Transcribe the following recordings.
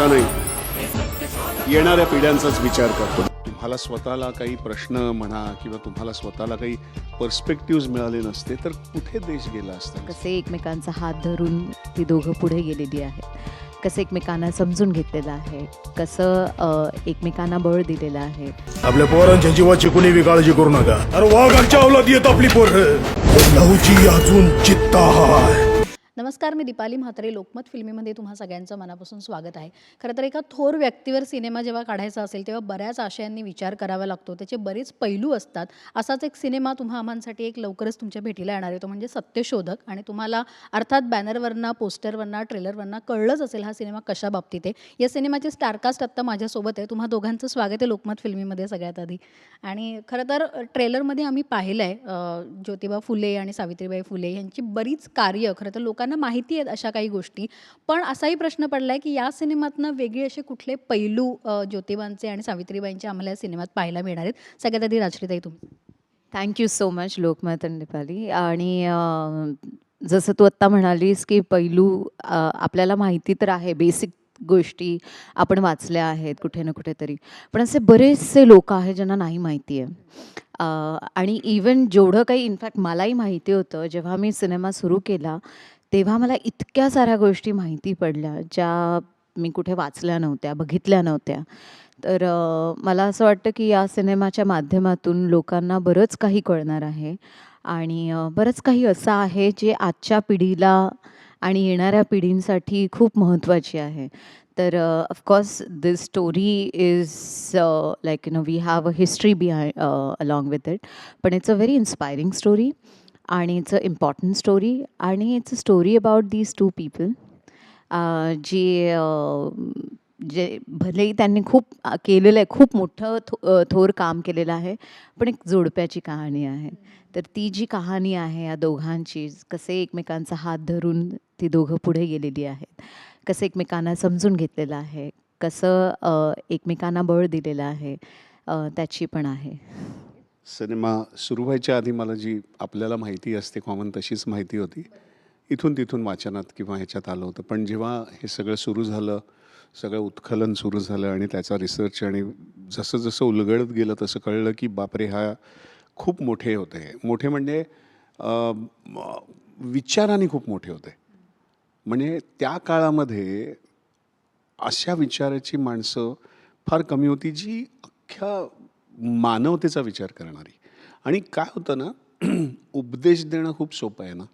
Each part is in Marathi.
माझा नाही. येणाऱ्या पिढ्यांचाच विचार करतो. तुम्हाला स्वतःला काही प्रश्न म्हणा किंवा तुम्हाला स्वतःला काही पर्स्पेक्टिव्ह मिळाले नसते तर कुठे देश गेला असता? कसे एकमेकांचा हात धरून ती दोघं पुढे गेलेली आहेत? कसं एकमेकांना समजून घेतलेलं आहे? कसं एकमेकांना बळ दिलेलं आहे? आपल्या पोरांच्या जीवाची कुणी बी काळजी करू नका. अरे वाघांच्या अवलाद येत आपली पोर. लहूची अजून चित्ता हाय नमस्कार मी दीपाली म्हात्रे लोकमत फिल्मीमध्ये तुम्हा सगळ्यांचं मनापासून स्वागत आहे. खरं तर एका थोर व्यक्तीवर सिनेमा जेव्हा काढायचा असेल तेव्हा बऱ्याच आशयांनी विचार करावा लागतो. त्याचे बरेच पैलू असतात. असाच एक सिनेमा तुम्हा आम्हांसाठी एक लवकरच तुमच्या भेटीला येणार आहे. तो म्हणजे सत्यशोधक आणि तुम्हाला अर्थात बॅनरवरनं पोस्टरवरनं ट्रेलरवरनं कळलंच असेल हा सिनेमा कशा बाबतीत आहे. या सिनेमाचे स्टारकास्ट आत्ता माझ्यासोबत आहे. तुम्हा दोघांचं स्वागत आहे लोकमत फिल्मीमध्ये सगळ्यात आधी. आणि खरं तर ट्रेलरमध्ये आम्ही पाहिलं आहे ज्योतिबा फुले आणि सावित्रीबाई फुले यांची बरीच कार्य. खरं तर लोक लोकांना माहिती आहेत अशा काही गोष्टी. पण असाही प्रश्न पडला आहे की या सिनेमातनं वेगळे असे कुठले पैलू ज्योतिबांचे आणि सावित्रीबाईंचे आम्हाला या सिनेमात पाहायला मिळणार आहेत. सगळ्यात आधी राजश्रीताई तुम्ही. Thank you so much Lokmat Nepali आणि जसं तू आत्ता म्हणालीस की पैलू आपल्याला माहिती तर आहे बेसिक गोष्टी आपण वाचल्या आहेत कुठे ना कुठेतरी. पण असे बरेचसे लोक आहेत ज्यांना नाही माहिती आहे. आणि इवन जेवढं काही इनफॅक्ट मलाही माहिती होतं जेव्हा मी सिनेमा सुरू केला तेव्हा मला इतक्या साऱ्या गोष्टी माहिती पडल्या ज्या मी कुठे वाचल्या नव्हत्या बघितल्या नव्हत्या. तर मला असं वाटतं की या सिनेमाच्या माध्यमातून लोकांना बरंच काही कळणार आहे. आणि बरंच काही असं आहे जे आजच्या पिढीला आणि येणाऱ्या पिढींसाठी खूप महत्त्वाची आहे. तर of course this story is like you know we have a history बिहाय अलॉंग विथ इट पण it's a very inspiring story आणि इट्स अ इम्पॉर्टंट स्टोरी आणि it's a story about these two people जे uh, जे भलेही त्यांनी खूप uh, केलेलं आहे खूप मोठं थो uh, थोर काम केलेलं आहे पण एक जोडप्याची कहाणी आहे. तर ती जी कहाणी आहे या दोघांची कसे एकमेकांचा हात धरून ती दोघं पुढे गेलेली आहेत कसं एकमेकांना समजून घेतलेलं आहे कसं एकमेकांना बळ दिलेलं आहे त्याची पण आहे. सिनेमा सुरू व्हायच्या आधी मला जी आपल्याला माहिती असते कॉमन तशीच माहिती होती. इथून तिथून वाचनात किंवा ह्याच्यात आलं होतं. पण जेव्हा हे सगळं सुरू झालं सगळं उत्खलन सुरू झालं आणि त्याचा रिसर्च आणि जसं जसं उलगडत गेलं तसं कळलं की बापरे हा खूप मोठे होते. मोठे म्हणजे विचाराने खूप मोठे होते. म्हणजे त्या काळामध्ये अशा विचाराची माणसं फार कमी होती जी अख्ख्या मानवतेचा विचार करणारी. आणि काय होतं ना उपदेश देणं खूप सोपं आहे ना.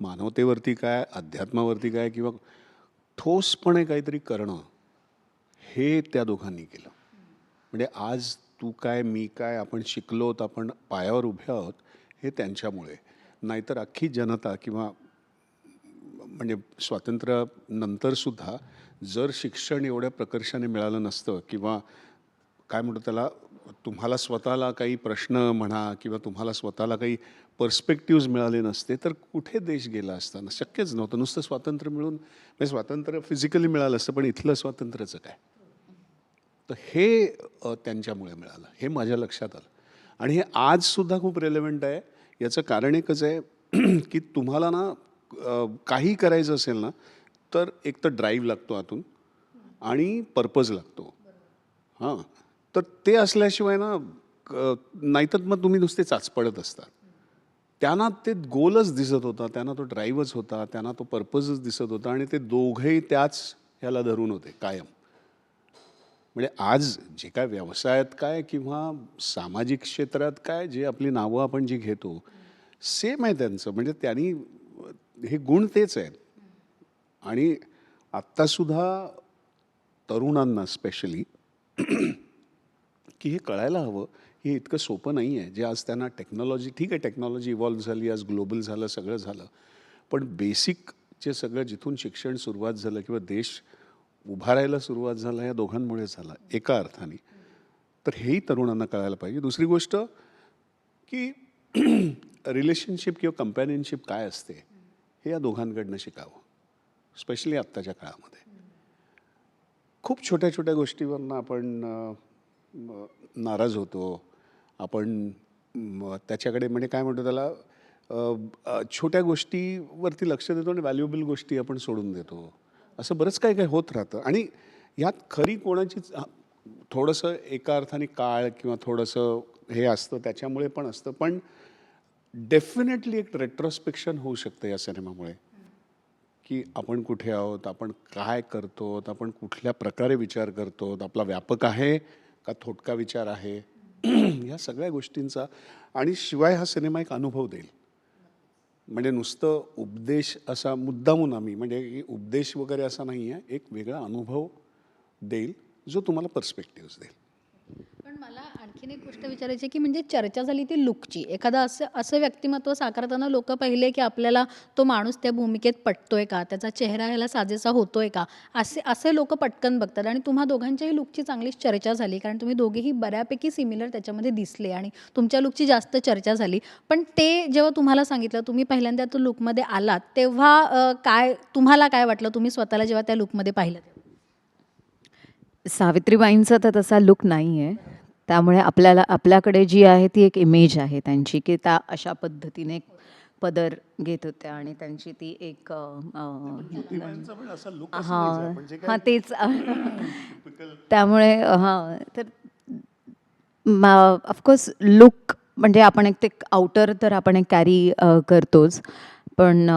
मानवतेवरती काय अध्यात्मावरती काय किंवा ठोसपणे काहीतरी करणं हे त्या दोघांनी केलं. म्हणजे आज तू काय मी काय आपण शिकलोत आपण पायावर उभे आहोत हे त्यांच्यामुळे. नाहीतर अख्खी जनता किंवा म्हणजे स्वातंत्र्यानंतरसुद्धा जर शिक्षण एवढ्या प्रकर्षाने मिळालं नसतं किंवा काय म्हणतो त्याला तुम्हाला स्वतःला काही प्रश्न म्हणा किंवा तुम्हाला स्वतःला काही पर्स्पेक्टिव्ज मिळाले नसते तर कुठे देश गेला असताना? शक्यच नव्हतं. नुसतं स्वातंत्र्य मिळून म्हणजे स्वातंत्र्य फिजिकली मिळालं असतं पण इथलं स्वातंत्र्याचं काय? तर हे त्यांच्यामुळे मिळालं. हे माझ्या लक्षात आलं. आणि हे आजसुद्धा खूप रेलेवंट आहे. याचं कारण एकच आहे की तुम्हाला ना काही करायचं असेल ना तर एक तर ड्राईव्ह लागतो आतून आणि पर्पज लागतो. हां. तर ते असल्याशिवाय ना नाहीतर मग तुम्ही नुसते चाचपडत असतात. त्यांना ते गोलच दिसत होता त्यांना तो ड्राईव्हच होता त्यांना तो पर्पजच दिसत होता आणि ते दोघंही त्याच ह्याला धरून होते कायम. म्हणजे आज जे काय व्यवसायात काय किंवा सामाजिक क्षेत्रात काय जे आपली नावं आपण जी घेतो सेम आहे त्यांचं. म्हणजे त्यांनी हे गुण तेच आहेत. आणि आत्तासुद्धा तरुणांना स्पेशली की हे कळायला हवं हे इतकं सोपं नाही आहे. जे आज त्यांना टेक्नॉलॉजी ठीक आहे टेक्नॉलॉजी इव्हॉल्व झाली आज ग्लोबल झालं सगळं झालं. पण बेसिक जे सगळं जिथून शिक्षण सुरुवात झालं किंवा देश उभारायला सुरुवात झाला या दोघांमुळे झाला एका अर्थाने. तर हेही तरुणांना कळायला पाहिजे. दुसरी गोष्ट की रिलेशनशिप किंवा कंपॅनियनशिप काय असते हे या दोघांकडनं शिकावं. स्पेशली आत्ताच्या काळामध्ये. खूप छोट्या छोट्या गोष्टीवरनं आपण नाराज होतो. आपण त्याच्याकडे म्हणजे काय म्हणतो त्याला छोट्या गोष्टीवरती लक्ष देतो आणि व्हॅल्युएबल गोष्टी आपण सोडून देतो. असं बरंच काय काय होत राहतं. आणि यात खरी कोणाचीच थोडंसं एका अर्थाने काळ किंवा थोडंसं हे असतं त्याच्यामुळे पण असतं. पण डेफिनेटली एक रेट्रोस्पेक्शन होऊ शकतं या सिनेमामुळे. की आपण कुठे आहोत आपण काय करतो आपण कुठल्या प्रकारे विचार करतो आपला व्यापक आहे का थोटका विचार आहे? ह्या सगळ्या गोष्टींचा आणि शिवाय हा सिनेमा एक अनुभव देईल. म्हणजे नुसतं उपदेश असा मुद्दामून आम्ही म्हणजे की उपदेश वगैरे असा नाही आहे एक वेगळा अनुभव देईल जो तुम्हाला पर्स्पेक्टिव्ह देईल. आणखीन एक गोष्ट विचारायची आहे की म्हणजे चर्चा झाली ती लुकची. एखादा असं असं व्यक्तिमत्व साकारताना लोक पहिले की आपल्याला तो माणूस त्या भूमिकेत पटतोय का? त्याचा चेहरा ह्याला साजेसा होतोय का? असे असे लोक पटकन बघतात आणि तुम्हा दोघांच्याही लुकची चांगलीच चर्चा झाली कारण तुम्ही दोघेही बऱ्यापैकी सिमिलर त्याच्यामध्ये दिसले आणि तुमच्या लुकची जास्त चर्चा झाली. पण ते जेव्हा तुम्हाला सांगितलं तुम्ही पहिल्यांदा तो लुकमध्ये आलात तेव्हा काय तुम्हाला काय वाटलं? तुम्ही स्वतःला जेव्हा त्या लुकमध्ये पाहिलं सावित्रीबाईंचा तर तसा लुक नाही आहे त्यामुळे आपल्याला आपल्याकडे जी आहे ती एक इमेज आहे त्यांची की त्या अशा पद्धतीने पदर घेत होत्या आणि त्यांची ती एक अ, अ, हां हां तेच. त्यामुळे हां तर ऑफकोर्स लुक म्हणजे आपण एक ते आउटर तर आपण एक कॅरी करतोच. पण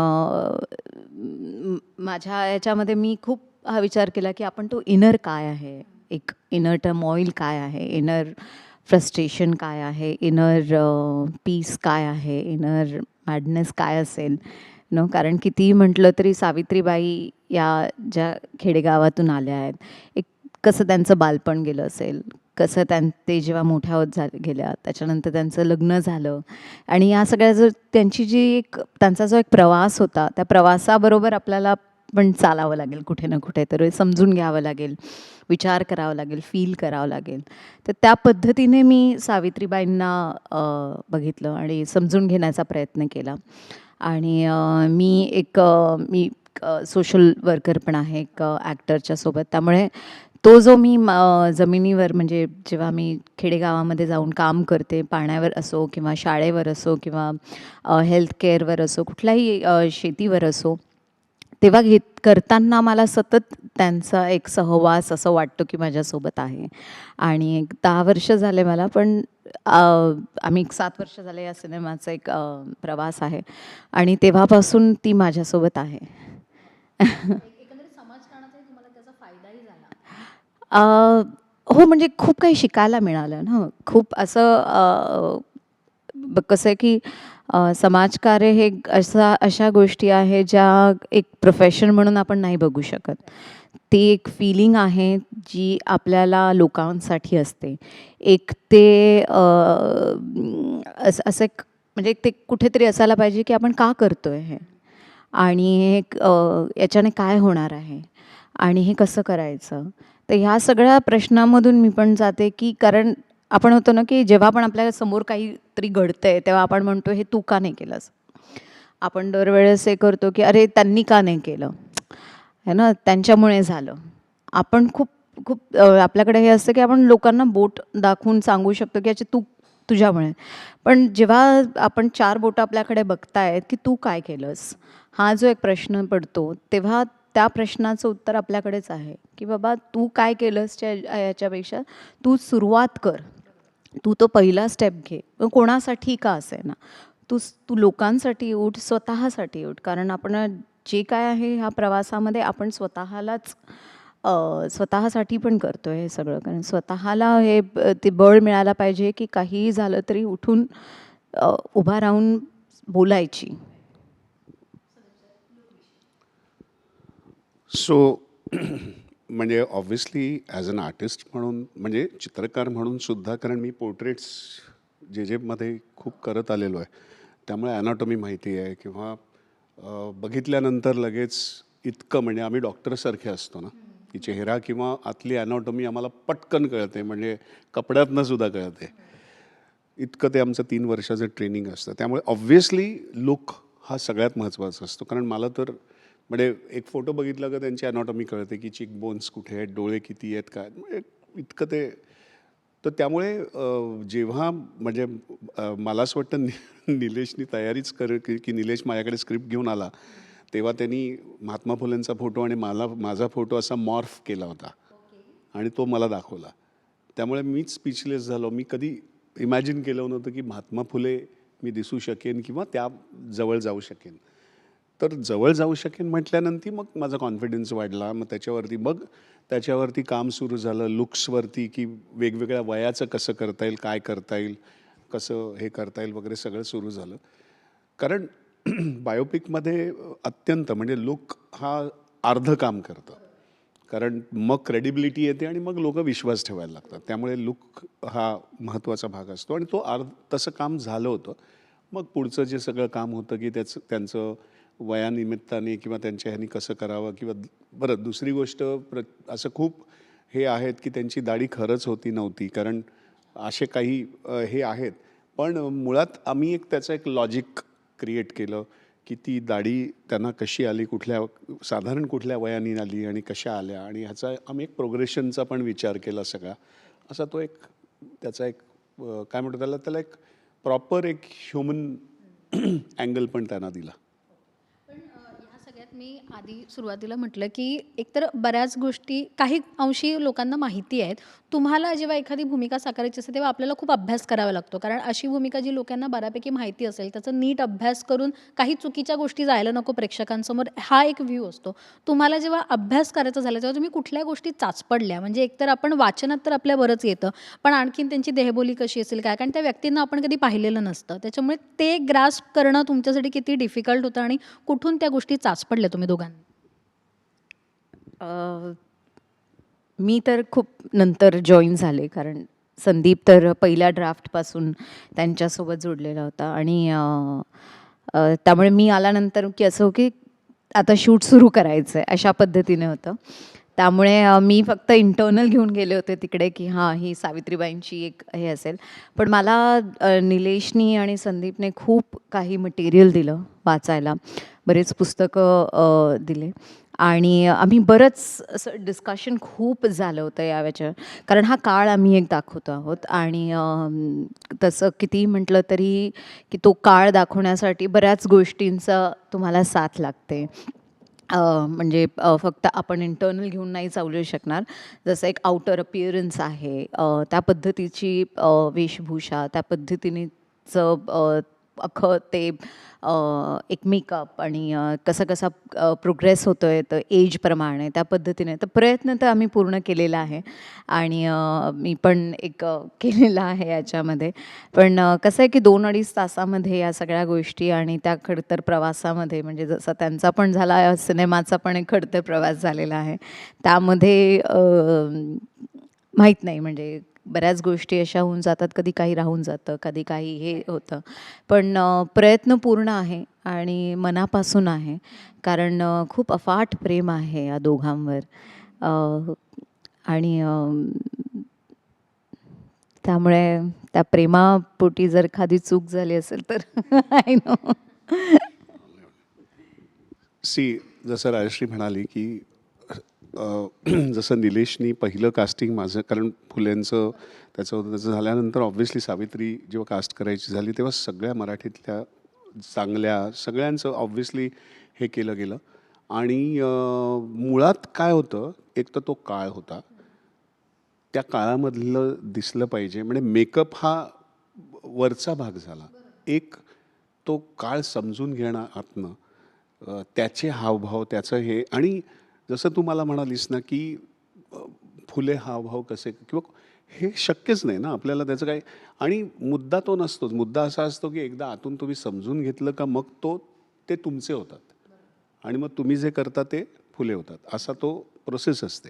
माझ्या याच्यामध्ये मी खूप हा विचार केला की आपण तो इनर काय आहे? एक इनर टर्मॉईल काय आहे? इनर फ्रस्ट्रेशन काय आहे? इनर पीस uh, काय आहे? इनर मॅडनेस काय असेल? नो कारण कितीही म्हटलं तरी सावित्रीबाई या ज्या खेडेगावातून आल्या आहेत एक कसं त्यांचं बालपण गेलं असेल कसं त्यां ते जेव्हा मोठ्या होत झा गेल्या त्याच्यानंतर त्यांचं लग्न झालं आणि या सगळ्या जर त्यांची जी एक त्यांचा जो एक प्रवास होता त्या प्रवासाबरोबर आपल्याला पण चालावं लागेल कुठे ना कुठे तर समजून घ्यावं लागेल विचार करावा लागेल फील करावं लागेल. तर त्या पद्धतीने मी सावित्रीबाईंना बघितलं आणि समजून घेण्याचा प्रयत्न केला. आणि मी एक मी सोशल वर्कर पण आहे एक ॲक्टरच्या सोबत. त्यामुळे तो जो मी म- जमिनीवर म्हणजे जेव्हा मी खेडेगावामध्ये जाऊन काम करते पाण्यावर असो किंवा शाळेवर असो किंवा हेल्थ केअरवर असो कुठल्याही शेतीवर असो तेव्हा घेत करताना मला सतत त्यांचा एक सहवास असं वाटतो की माझ्यासोबत आहे. आणि एक दहा वर्ष झाले मला पण आम्ही एक सात वर्ष झाले या सिनेमाचा एक प्रवास आहे. आणि तेव्हापासून ती माझ्यासोबत आहे. हो म्हणजे खूप काही शिकायला मिळालं ना. खूप असं कसं आहे की समाजकार्य हे असा अशा गोष्टी आहे ज्या एक प्रोफेशन म्हणून आपण नाही बघू शकत. ती एक फिलिंग आहे जी आपल्याला लोकांसाठी असते. एक ते असं असं एक म्हणजे ते कुठेतरी असायला पाहिजे की आपण का करतो आहे हे? आणि हे एक, याच्याने काय होणार आहे? आणि हे कसं करायचं? तर ह्या सगळ्या प्रश्नामधून मी पण जाते की कारण आपण होतो ना की जेव्हा पण आपल्यासमोर काहीतरी घडतंय तेव्हा आपण म्हणतो हे तू का नाही केलंस? आपण दरवेळेस हे करतो की अरे त्यांनी का नाही केलं? है ना? त्यांच्यामुळे झालं. आपण खूप खूप आपल्याकडे हे असतं की आपण लोकांना बोट दाखवून सांगू शकतो की याचे तू तुझ्यामुळे. पण जेव्हा आपण चार बोटं आपल्याकडे बघतायत की तू काय केलंस? हा जो एक प्रश्न पडतो तेव्हा त्या प्रश्नाचं उत्तर आपल्याकडेच आहे. की बाबा तू काय केलंस याच्यापेक्षा? तू सुरुवात कर. तू तो पहिला स्टेप घे. कोणासाठी का असे ना तू तू लोकांसाठी उठ स्वतःसाठी उठ. कारण आपण जे काय आहे ह्या प्रवासामध्ये आपण स्वतःलाच स्वतःसाठी पण करतो हे सगळं. कारण स्वतःला हे ते बळ मिळायला पाहिजे की काहीही झालं तरी उठून उभा राहून बोलायची. सो म्हणजे ऑब्व्हियसली ॲज अन आर्टिस्ट म्हणून म्हणजे चित्रकार म्हणून सुद्धा कारण मी पोर्ट्रेट्स जे जेमध्ये खूप करत आलेलो आहे त्यामुळे ॲनाटॉमी माहिती आहे किंवा बघितल्यानंतर लगेच इतकं म्हणजे आम्ही डॉक्टरसारखे असतो ना की चेहरा किंवा आतली ॲनाटॉमी आम्हाला पटकन कळते म्हणजे कपड्यातनं सुद्धा कळते. इतकं ते आमचं तीन वर्षाचं ट्रेनिंग असतं. त्यामुळे ऑब्व्हियसली लुक हा सगळ्यात महत्त्वाचा असतो. कारण मला तर म्हणजे एक फोटो बघितला का त्यांची अनॉटॉमी कळते की चिक बोन्स कुठे आहेत डोळे किती आहेत काय म्हणजे इतकं ते तर त्यामुळे जेव्हा म्हणजे मला असं वाटतं नि निलेशनी तयारीच कर की की निलेश माझ्याकडे स्क्रिप्ट घेऊन आला तेव्हा त्यांनी महात्मा फुलेंचा फोटो आणि मला माझा फोटो असा मॉर्फ केला होता. आणि तो मला दाखवला. त्यामुळे मीच स्पीचलेस झालो. मी कधी इमॅजिन केलं नव्हतं की महात्मा फुले मी दिसू शकेन किंवा त्या जवळ जाऊ शकेन. तर जवळ जाऊ शकेन म्हटल्यानंतर मग माझा कॉन्फिडन्स वाढला. मग त्याच्यावरती मग त्याच्यावरती काम सुरू झालं. लुक्सवरती की वेगवेगळ्या वयाचं कसं करता येईल काय करता येईल कसं हे करता येईल वगैरे सगळं सुरू झालं. कारण बायोपिकमध्ये अत्यंत म्हणजे लुक हा अर्ध काम करतं. कारण मग क्रेडिबिलिटी येते आणि मग लोक विश्वास ठेवायला लागतात. त्यामुळे लुक हा महत्त्वाचा भाग असतो. आणि तो अर्ध तसं काम झालं होतं. मग पुढचं जे सगळं काम होतं की त्याचं त्यांचं वयानिमित्ताने किंवा त्यांच्या ह्यानी कसं करावं किंवा बरं दुसरी गोष्ट प्र असं खूप हे आहेत की त्यांची दाढी खरंच होती नव्हती कारण असे काही हे आहेत. पण मुळात आम्ही एक त्याचं एक लॉजिक क्रिएट केलं की ती दाढी त्यांना कशी आली कुठल्या साधारण कुठल्या वयाने आली आणि कशा आल्या आणि ह्याचा आम्ही एक प्रोग्रेशनचा पण विचार केला सगळा. असा तो एक त्याचा एक काय म्हणतो त्याला त्याला एक प्रॉपर एक ह्युमन अँगल पण त्यांना दिला पण अ, ह्या सगळ्यात मी आधी सुरुवातीला म्हटलं की एकतर बऱ्याच गोष्टी काही अंशी लोकांना माहिती आहेत तुम्हाला जेव्हा एखादी भूमिका साकारायची असते तेव्हा आपल्याला खूप अभ्यास करावा लागतो. कारण अशी भूमिका जी लोकांना बऱ्यापैकी माहिती असेल त्याचा नीट अभ्यास करून काही चुकीच्या गोष्टी जायला नको प्रेक्षकांसमोर. हा एक व्ह्यू असतो. तुम्हाला जेव्हा अभ्यास करायचा झाला तेव्हा तुम्ही कुठल्या गोष्टी चाचपडल्या? म्हणजे एकतर आपण वाचनात तर आपल्या बरंच येतं पण आणखीन त्यांची देहबोली कशी असेल काय? कारण त्या व्यक्तींना आपण कधी पाहिलेलं नसतं. त्याच्यामुळे ते ग्रास्प करणं तुमच्यासाठी किती डिफिकल्ट होतं आणि कुठून त्या गोष्टी चाचपडल्या तुम्ही दोघांनी? मी तर खूप नंतर जॉईन झाले कारण संदीप तर पहिल्या ड्राफ्टपासून त्यांच्यासोबत जोडलेला होता. आणि त्यामुळे मी आल्यानंतर की असं हो की आता शूट सुरू करायचं आहे अशा पद्धतीने होतं. त्यामुळे मी फक्त इंटर्नल घेऊन गेले होते तिकडे की हां ही सावित्रीबाईंची एक हे असेल. पण मला निलेशनी आणि संदीपने खूप काही मटेरियल दिलं वाचायला. बरेच पुस्तकं दिले. आणि आम्ही बरंच असं डिस्कशन खूप झालं होतं यावेळेच्या कारण हा काळ आम्ही एक दाखवतो आहोत. आणि तसं किती म्हटलं तरी की तो काळ दाखवण्यासाठी बऱ्याच गोष्टींचा तुम्हाला साथ लागते. म्हणजे फक्त आपण इंटर्नल घेऊन नाही चालू शकणार. जसं एक आउटर अपिअरन्स आहे. त्या पद्धतीची वेशभूषा त्या पद्धतीनेचं अख्खं ते एक मेकअप आणि कसा कसा प्रोग्रेस होतो आहे तर एजप्रमाणे त्या पद्धतीने. तर प्रयत्न तर आम्ही पूर्ण केलेला आहे. आणि मी पण एक केलेला आहे याच्यामध्ये. पण कसं आहे की दोन अडीच तासामध्ये या सगळ्या गोष्टी आणि त्या खडतर प्रवासामध्ये म्हणजे जसा त्यांचा पण झाला सिनेमाचा पण एक खडतर प्रवास झालेला आहे. त्यामध्ये माहीत नाही म्हणजे बऱ्याच गोष्टी अशा होऊन जातात कधी काही राहून जातं कधी काही हे होतं. पण प्रयत्न पूर्ण आहे आणि मनापासून आहे. कारण खूप अफाट प्रेम आहे या दोघांवर. आणि त्यामुळे त्या प्रेमापोटी जर एखादी चूक झाली असेल तर आय नो सी जसं राजश्री म्हणाली की जसं निलेशनी पहिलं कास्टिंग माझं कारण फुलेंचं त्याचं होतं त्याचं झाल्यानंतर ऑब्व्हियसली सावित्री जेव्हा कास्ट करायची झाली तेव्हा सगळ्या मराठीतल्या चांगल्या सगळ्यांचं ऑब्व्हियसली हे केलं गेलं. आणि मुळात काय होतं एक तर तो काळ होता. त्या काळामधलं दिसलं पाहिजे. म्हणजे मेकअप हा वरचा भाग झाला. एक तो काळ समजून घेणं आतनं. त्याचे हावभाव त्याचं हे आणि जसं तू मला म्हणालीस ना की फुले हावभाव कसे किंवा हे शक्यच नाही ना आपल्याला त्याचं काय आणि मुद्दा तो नसतोच मुद्दा असा असतो की एकदा आतून तुम्ही समजून घेतलं का मग तो ते तुमचे होतात. आणि मग तुम्ही जे करता ते फुले होतात. असा तो प्रोसेस असते.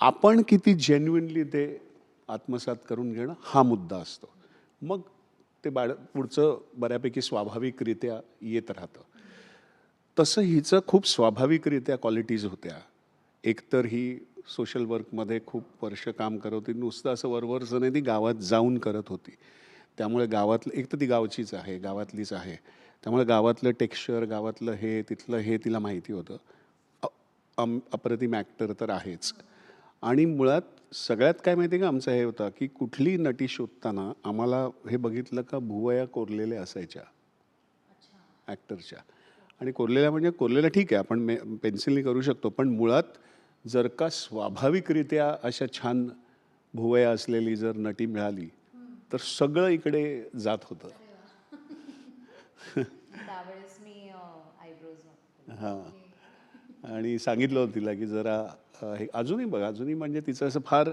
आपण किती जेन्युनली ते आत्मसात करून घेणं हा मुद्दा असतो. मग ते बाळ पुढचं बऱ्यापैकी स्वाभाविकरित्या येत राहतं. तसं हिचं खूप स्वाभाविकरित्या क्वालिटीज होत्या. एकतर ही सोशल वर्कमध्ये खूप वर्ष काम करत होती नुसतं असं वरवरचं नाही ती गावात जाऊन करत होती. त्यामुळे गावातलं एक तर ती गावचीच आहे गावातलीच आहे. त्यामुळे गावातलं टेक्स्चर गावातलं हे तिथलं हे तिला माहिती होतं. अम- अप्रतिम ॲक्टर तर आहेच. आणि मुळात सगळ्यात काय माहिती आहे का आमचं हे होतं की कुठली नटी शोधताना आम्हाला हे बघितलं का भुवया कोरलेल्या असायच्या. ॲक्टरच्या आणि कोरलेल्या म्हणजे कोरलेल्या ठीक आहे आपण मे पेन्सिलनी करू शकतो. पण मुळात जर का स्वाभाविकरित्या अशा छान भुवया असलेली जर नटी मिळाली तर सगळं इकडे जात होतं. हां. आणि सांगितलं होतं तिला की जरा हे अजूनही बघा अजूनही म्हणजे तिचं असं फार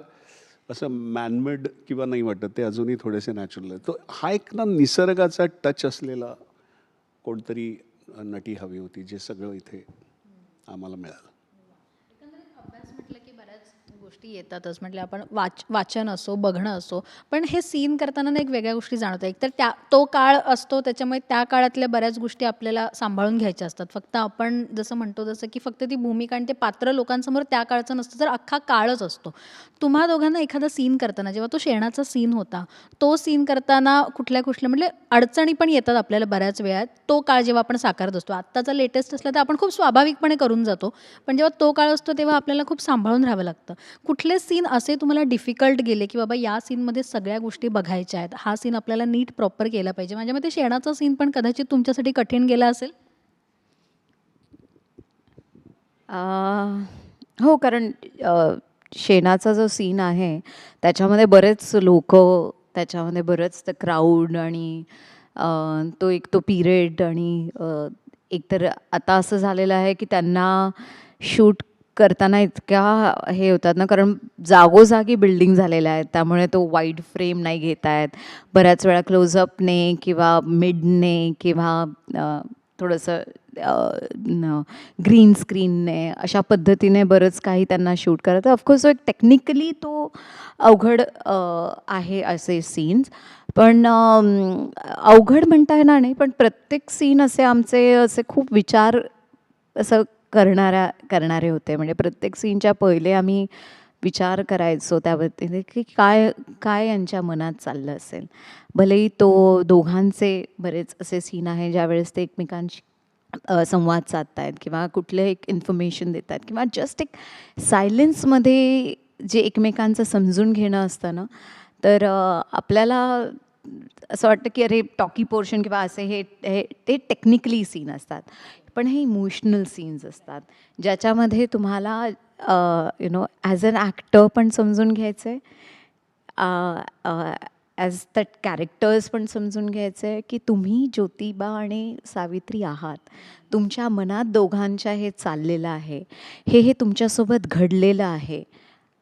असं मॅनमेड किंवा नाही वाटत ते अजूनही थोडेसे नॅचरल आहे तो हा एक ना निसर्गाचा टच असलेला कोणतरी नटी हवी होती जे सगळं इथे आम्हाला मिळालं एकंदरीत अभ्यास म्हटलं की बऱ्याच गोष्टी येतातच. म्हटलं आपण वाच वाचन असो बघणं असो पण हे सीन करताना ना एक वेगळ्या गोष्टी जाणवतात. एक तर त्या तो काळ असतो त्याच्यामुळे त्या काळातल्या बऱ्याच गोष्टी आपल्याला सांभाळून घ्यायच्या असतात. फक्त आपण जसं म्हणतो जसं की फक्त ती भूमिका आणि ते पात्र लोकांसमोर त्या काळचं नसतं तर अख्खा काळच असतो. तुम्हा दोघांना एखादा सीन करताना जेव्हा तो शेणाचा सीन होता तो सीन करताना कुठल्या कुठल्या म्हणजे अडचणी पण येतात आपल्याला बऱ्याच वेळा तो काळ जेव्हा आपण साकारत असतो आत्ताचा लेटेस्ट असला तर आपण खूप स्वाभाविकपणे करून जातो. पण जेव्हा तो काळ असतो तेव्हा आपल्याला खूप सांभाळून राहावं लागतं. कुठले सीन असे तुम्हाला डिफिकल्ट गेले की बाबा या सीनमध्ये सगळ्या गोष्टी बघायच्या आहेत? हा सीन आपल्याला नीट प्रॉपर केला पाहिजे. म्हणजे माझ्या मते शेणाचा सीन पण कदाचित तुमच्यासाठी कठीण गेला असेल? हो कारण शेणाचा जो सीन आहे त्याच्यामध्ये बरेच लोक त्याच्यामध्ये बरंच क्राऊड आणि तो एक तो पिरियड आणि एकतर आता असं झालेलं आहे की त्यांना शूट करताना इतक्या हे होतात ना कारण जागोजागी बिल्डिंग झालेल्या आहेत त्यामुळे तो वाईड फ्रेम नाही घेत आहेत. बऱ्याच वेळा क्लोजअपने किंवा मिडने किंवा थोडंसं ग्रीन स्क्रीनने अशा पद्धतीने बरंच काही त्यांना शूट करत ऑफकोर्स एक टेक्निकली तो अवघड आहे असे सीन्स पण अवघड म्हणता येणार नाही पण प्रत्येक सीन असे आमचे असे खूप विचार असं करणाऱ्या करणारे होते. म्हणजे प्रत्येक सीनच्या पहिले आम्ही विचार करायचो त्याबद्दल की काय काय यांच्या मनात चाललं असेल. भलेही तो दोघांचे बरेच असे सीन आहे ज्यावेळेस ते एकमेकांशी संवाद साधतायत किंवा कुठले एक इन्फॉर्मेशन देत आहेत किंवा जस्ट एक सायलेन्समध्ये जे एकमेकांचं समजून घेणं असतं ना तर आपल्याला असं वाटतं की अरे टॉकी पोर्शन किंवा असे हे ते टेक्निकली सीन असतात. पण हे इमोशनल सीन्स असतात. ज्याच्यामध्ये तुम्हाला you know as an actor पण समजून घ्यायचं आहे ॲज दॅट कॅरेक्टर्स पण समजून घ्यायचं आहे की तुम्ही ज्योतिबा आणि सावित्री आहात. तुमच्या मनात दोघांच्या हे चाललेलं आहे. हे हे तुमच्यासोबत घडलेलं आहे.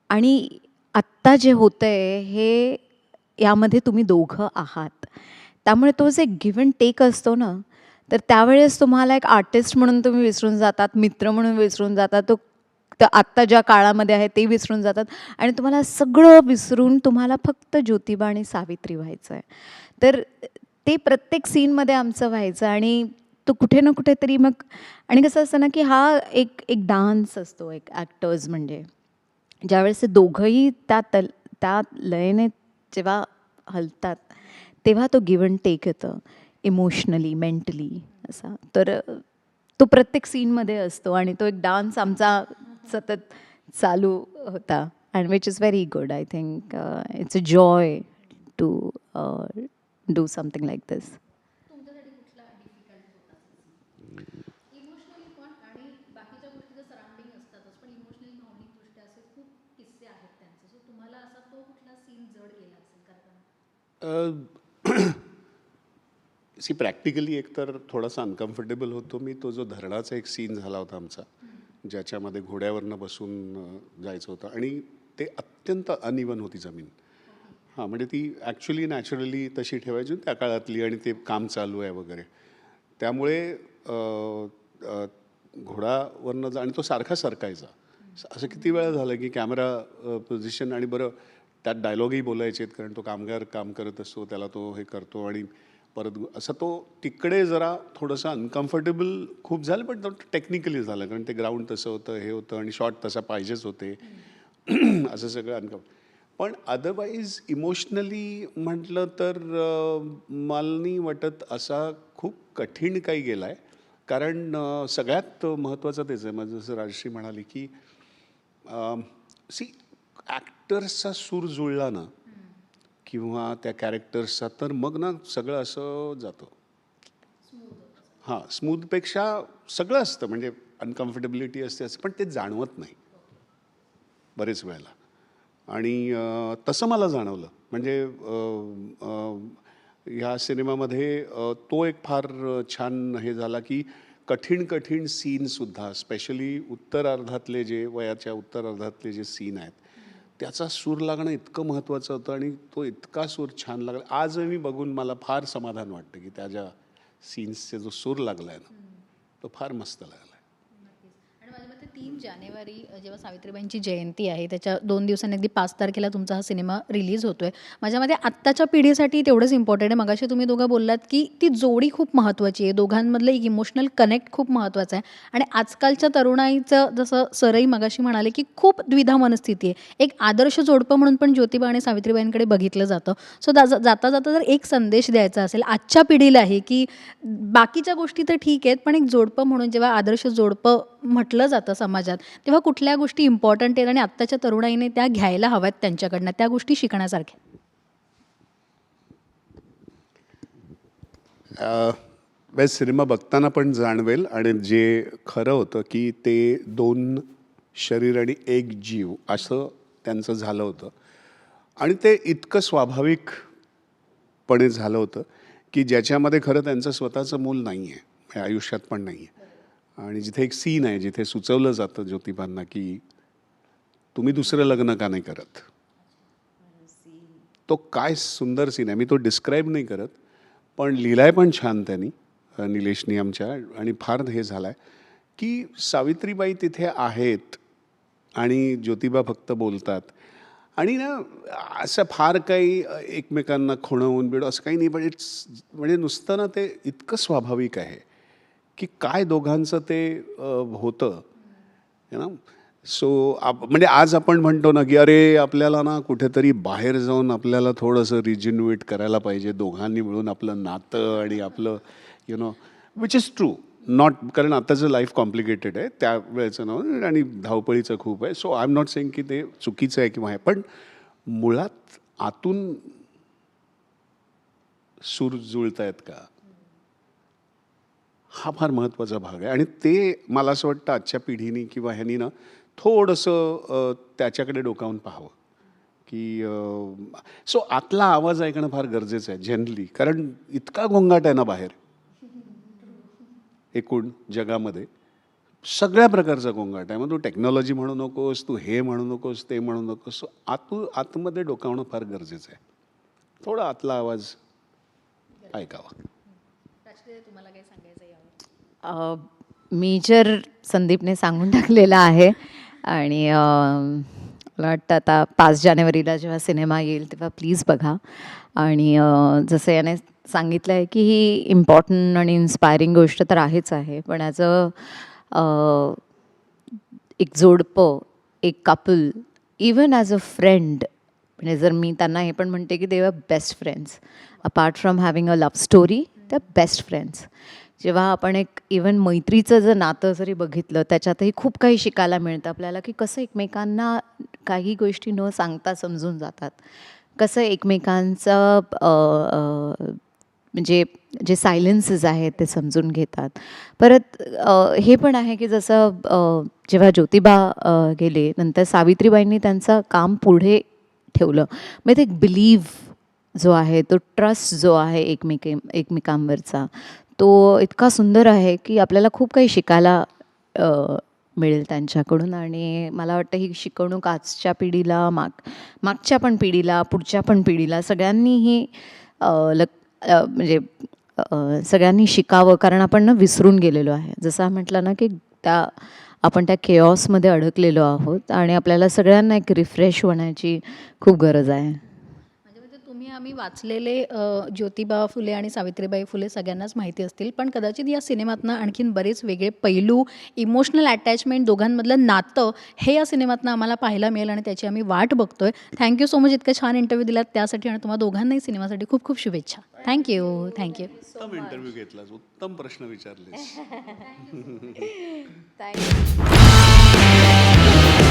आणि आत्ता जे होतं आहे हे यामध्ये तुम्ही दोघं आहात. त्यामुळे तो जे गिव्ह अँड टेक असतो ना तर त्यावेळेस तुम्हाला एक आर्टिस्ट म्हणून तुम्ही विसरून जातात मित्र म्हणून विसरून जातात तो तर आत्ता ज्या काळामध्ये आहे ते विसरून जातात. आणि तुम्हाला सगळं विसरून तुम्हाला फक्त ज्योतिबा आणि सावित्री व्हायचं आहे तर ते प्रत्येक सीनमध्ये आमचं व्हायचं आणि तो कुठे ना कुठेतरी मग आणि कसं असतं ना की हा एक एक डान्स असतो एक ॲक्टर्स म्हणजे. ज्यावेळेस ते दोघंही त्या तल त्या लयने जेव्हा हलतात तेव्हा तो गिव्ह अँड टेक येतं. इमोशनली मेंटली असा. तर तो प्रत्येक सीनमध्ये असतो आणि तो एक डान्स आमचा सतत चालू होता. And which is very good I think it's a joy to do something like this see practically एकतर थोडासा अनकम्फर्टेबल होतो मी. तो जो धरणाचा एक सीन झाला होता आमचा ज्याच्यामध्ये घोड्यावरनं बसून जायचं होतं. आणि ते अत्यंत अनइवन होती जमीन. हां म्हणजे ती ॲक्च्युली नॅचरली तशी ठेवायची त्या काळातली आणि ते काम चालू आहे वगैरे. त्यामुळे घोड्यावरनं घोडावरनं जा आणि तो सारखा सरकायचा. असं किती वेळा झालं की कॅमेरा पोझिशन आणि बरं त्यात डायलॉगही बोलायचे आहेत कारण तो कामगार काम करत असतो त्याला तो हे करतो आणि परत असं तो तिकडे जरा थोडंसं अनकम्फर्टेबल खूप झालं पण टेक्निकली झालं कारण ते ग्राउंड तसं होतं हे होतं आणि शॉट तसा पाहिजेच होते. असं सगळं अनकम पण अदरवाईज इमोशनली म्हटलं तर अं, मला नाही वाटत असा खूप कठीण काही गेला आहे कारण सगळ्यात महत्त्वाचं तेच आहे. माझं जसं राजश्री म्हणाली की सी ॲक्टर्सचा सूर जुळला ना किंवा त्या कॅरेक्टर्सचा तर मग ना सगळं असं जातं. हां स्मूथपेक्षा सगळं असतं म्हणजे अनकम्फर्टेबिलिटी असते असं पण ते जाणवत नाही. बरेच वेळेला. आणि तसं मला जाणवलं. म्हणजे ह्या सिनेमामध्ये तो एक फार छान हे झाला की कठीण कठीण सीनसुद्धा स्पेशली उत्तर अर्धातले जे वयाच्या उत्तर अर्धातले जे सीन आहेत त्याचा सूर लागणं इतकं महत्त्वाचं होतं आणि तो इतका सूर छान लागला. आज मी बघून मला फार समाधान वाटतं की त्या ज्या सीन्सचे जो सूर लागला आहे ना तो फार मस्त लागला. तीन जानेवारी जेव्हा सावित्रीबाईंची जयंती आहे त्याच्या दोन दिवसांनी अगदी पाच तारखेला तुमचा हा सिनेमा रिलीज होतोय. आहे माझ्यामध्ये आत्ताच्या पिढीसाठी तेवढंच इम्पॉर्टंट आहे. मगाशी तुम्ही दोघं बोललात की ती जोडी खूप महत्त्वाची आहे. दोघांमधलं एक इमोशनल कनेक्ट खूप महत्त्वाचं आहे. आणि आजकालच्या तरुणाईचं जसं सरई मगाशी म्हणाले की खूप द्विधा मनस्थिती आहे. एक आदर्श जोडपं म्हणून पण ज्योतिबा आणि सावित्रीबाईंकडे बघितलं जातं. सो जाता जाता जर एक संदेश द्यायचा असेल आजच्या पिढीला आहे की बाकीच्या गोष्टी तर ठीक आहेत पण एक जोडपं म्हणून जेव्हा आदर्श जोडपं म्हटलं जातं समाजात. तेव्हा कुठल्या गोष्टी इम्पॉर्टंट आहेत आणि आत्ताच्या तरुणाईने त्या घ्यायला हव्यात त्यांच्याकडनं त्या गोष्टी शिकण्यासारख्या? वे सिनेमा बघताना पण जाणवेल आणि जे खरं होतं की ते दोन शरीर आणि एक जीव असं त्यांचं झालं होतं. आणि ते इतकं स्वाभाविकपणे झालं होतं की ज्याच्यामध्ये खरं त्यांचं स्वतःचं मूल नाही आहे म्हणजे आयुष्यात पण नाही आहे आणि जिथे एक सीन आहे जिथे सुचवलं जातं ज्योतिबांना की तुम्ही दुसरं लग्न का नाही करत? तो काय सुंदर सीन आहे. मी तो डिस्क्राईब नाही करत पण लिहिलाय पण छान त्यांनी निलेशनी आमच्या आणि फार हे झालं आहे की सावित्रीबाई तिथे आहेत आणि ज्योतिबा फक्त बोलतात. आणि ना असं फार काही एकमेकांना खुणवून बिडो असं काही नाही पण इट्स म्हणजे नुसतं ना ते इतकं स्वाभाविक आहे. की काय दोघांचं ते होतं. ना सो आप म्हणजे आज आपण म्हणतो ना की अरे आपल्याला ना कुठेतरी बाहेर जाऊन आपल्याला थोडंसं रिजिन्युएट करायला पाहिजे. दोघांनी मिळून आपलं नातं आणि आपलं you know which is true not कारण आताचं लाईफ कॉम्प्लिकेटेड आहे त्या वेळेचं नाव आणि धावपळीचं खूप आहे. So I am not saying की ते चुकीचं आहे किंवा आहे पण मुळात आतून सूर जुळत आहेत का? हा फार महत्त्वाचा भाग आहे. आणि ते मला असं वाटतं आजच्या पिढीने किंवा ह्यांनी ना थोडंसं त्याच्याकडे डोकावून पाहावं. की सो आतला आवाज ऐकणं फार गरजेचं आहे जनरली कारण इतका गोंगाट आहे ना बाहेर. एकूण जगामध्ये. सगळ्या प्रकारचा गोंगाट आहे. मग तू टेक्नॉलॉजी म्हणू नकोस तू हे म्हणू नकोस ते म्हणू नकोस. सो आतू आतमध्ये डोकावणं फार गरजेचं आहे. थोडा आतला आवाज ऐकावा. तुम्हाला काही सांगायचं मेजर संदीपने सांगून टाकलेला आहे. आणि मला वाटतं आता पाच जानेवारीला जेव्हा सिनेमा येईल तेव्हा प्लीज बघा. आणि जसं याने सांगितलं आहे की ही इम्पॉर्टंट आणि इन्स्पायरिंग गोष्ट तर आहेच आहे. पण ॲज अ एक जोडपं एक couple even as a friend म्हणजे जर मी त्यांना हे पण म्हणते की देव best friends apart from having a love story त्या बेस्ट फ्रेंड्स जेव्हा आपण एक इवन मैत्रीचं जर नातं जरी बघितलं त्याच्यातही खूप काही शिकायला मिळतं आपल्याला की कसं एकमेकांना काही गोष्टी न सांगता समजून जातात. कसं एकमेकांचं म्हणजे जे सायलेन्सेस आहेत ते समजून घेतात. परत हे पण आहे की जसं जेव्हा ज्योतिबा गेले नंतर सावित्रीबाईंनी त्यांचं काम पुढे ठेवलं. मग ते एक बिलीव जो आहे तो ट्रस्ट जो आहे एकमेके एकमेकांवरचा तो इतका सुंदर आहे की आपल्याला खूप काही शिकायला मिळेल त्यांच्याकडून. आणि मला वाटतं ही शिकवणूक आजच्या पिढीला माग मागच्या पण पिढीला पुढच्या पण पिढीला सगळ्यांनीही लक म्हणजे सगळ्यांनी शिकावं. कारण आपण ना विसरून गेलेलो आहे. जसं म्हटलं ना की त्या आपण त्या केऑसमध्ये अडकलेलो आहोत. आणि आपल्याला सगळ्यांना एक रिफ्रेश होण्याची खूप गरज आहे. आम्ही वाचलेले ज्योतिबा फुले आणि सावित्रीबाई फुले सगळ्यांनाच माहिती असतील. पण कदाचित या सिनेमातनं आणखीन बरेच वेगळे पैलू इमोशनल अटॅचमेंट दोघांमधलं नातं हे या सिनेमातनं आम्हाला पाहायला मिळेल आणि त्याची आम्ही वाट बघतोय. थँक्यू सो मच इतकं छान इंटरव्ह्यू दिलात. त्यासाठी आणि तुम्हाला दोघांनाही सिनेमासाठी खूप खूप शुभेच्छा. थँक्यू थँक्यू उत्तम इंटरव्ह्यू घेतलास. उत्तम प्रश्न विचारलेस. थँक्यू